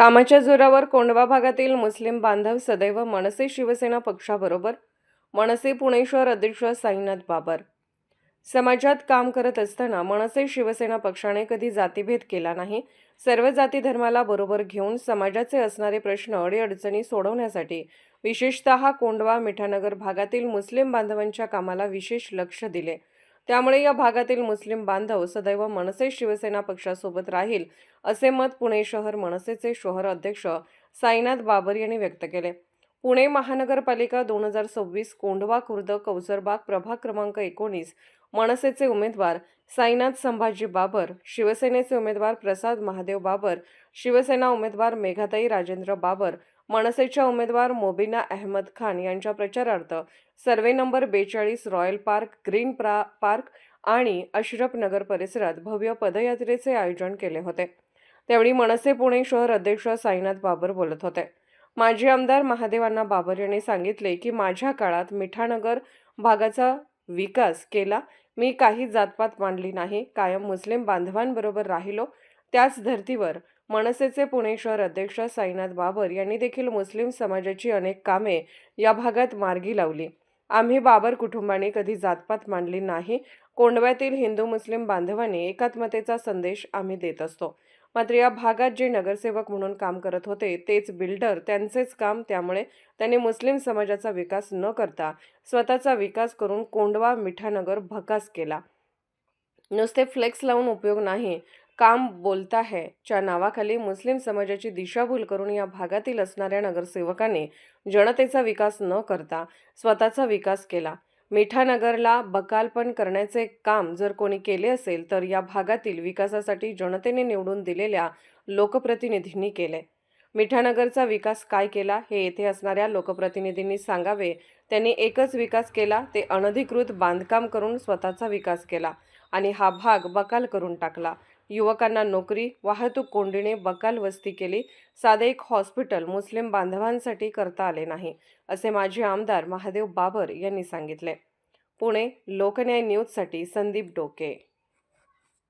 कामाच्या जोरावर कोंडवा भागातील मुस्लिम बांधव सदैव मनसे शिवसेना पक्षाबरोबर मनसे पुणे शहर अध्यक्ष साईनाथ बाबर. समाजात काम करत असताना मनसे शिवसेना पक्षाने कधी जातीभेद केला नाही सर्व जाती धर्माला बरोबर घेऊन समाजाचे असणारे प्रश्न अडीअडचणी सोडवण्यासाठी विशेषतः कोंडवा मिठानगर भागातील मुस्लिम बांधवांच्या कामाला विशेष लक्ष दिले. त्यामुळे या भागातील मुस्लिम बांधव सदैव मनसे शिवसेना पक्षासोबत राहील असे मत पुणे शहर मनसेचे शहर अध्यक्ष साईनाथ बाबर यांनी व्यक्त केले. पुणे महानगरपालिका दोन हजार सव्वीस कोंढवा खुर्द कौसरबाग प्रभाग क्रमांक एकोणीस मनसेचे उमेदवार साईनाथ संभाजी बाबर शिवसेनेचे उमेदवार प्रसाद महादेव बाबर शिवसेना उमेदवार मेघाताई राजेंद्र बाबर मनसेच्या उमेदवार मोबिना अहमद खान यांच्या प्रचारार्थ सर्वे नंबर बेचाळीस रॉयल पार्क ग्रीन प्रा पार्क आणि अशरफ नगर परिसरात भव्य पदयात्रेचे आयोजन केले होते. त्यावेळी मनसे पुणे शहर अध्यक्ष साईनाथ बाबर बोलत होते. माजी आमदार महादेवांना बाबर यांनी सांगितले की माझ्या काळात मिठानगर भागाचा विकास केला. मी काही जातपात मांडली नाही. कायम मुस्लिम बांधवांबरोबर राहिलो. त्याच धर्तीवर मनसेचे पुणे शहर अध्यक्ष साईनाथ बाबर यांनी देखील मुस्लिम समाजाची अनेक कामे या भागात मार्गी लावली. आम्ही बाबर कुटुंबाने कधी जातपात मांडली नाही. कोंडव्यातील हिंदू मुस्लिम बांधवांनी एकात्मतेचा संदेश आम्ही देत असतो. मात्र या भागात जे नगरसेवक म्हणून काम करत होते तेच बिल्डर त्यांचेच काम त्यामुळे त्यांनी मुस्लिम समाजाचा विकास न करता स्वतःचा विकास करून कोंडवा मिठानगर भकास केला. नुसते फ्लेक्स लावून उपयोग नाही. काम बोलता है. च्या नावाखाली मुस्लिम समाजाची दिशाभूल करून या भागातील असणाऱ्या नगरसेवकांनी जनतेचा विकास न करता स्वतःचा विकास केला. मिठानगरला बकालपण करण्याचे काम जर कोणी केले असेल तर या भागातील विकासासाठी जनतेने निवडून दिलेल्या लोकप्रतिनिधींनी केले. मिठानगरचा विकास काय केला हे येथे असणाऱ्या लोकप्रतिनिधींनी सांगावे. त्यांनी एकच विकास केला ते अनधिकृत बांधकाम करून स्वतःचा विकास केला आणि हा भाग बकाल करून टाकला. युवकांना नोकरी वाहतूक कोंडीने बकाल वस्ती केली. साधे एक हॉस्पिटल मुस्लिम बांधवांसाठी करता आले नाही असे माजी आमदार महादेव बाबर यांनी सांगितले. पुणे लोकन्याय न्यूजसाठी संदीप डोके.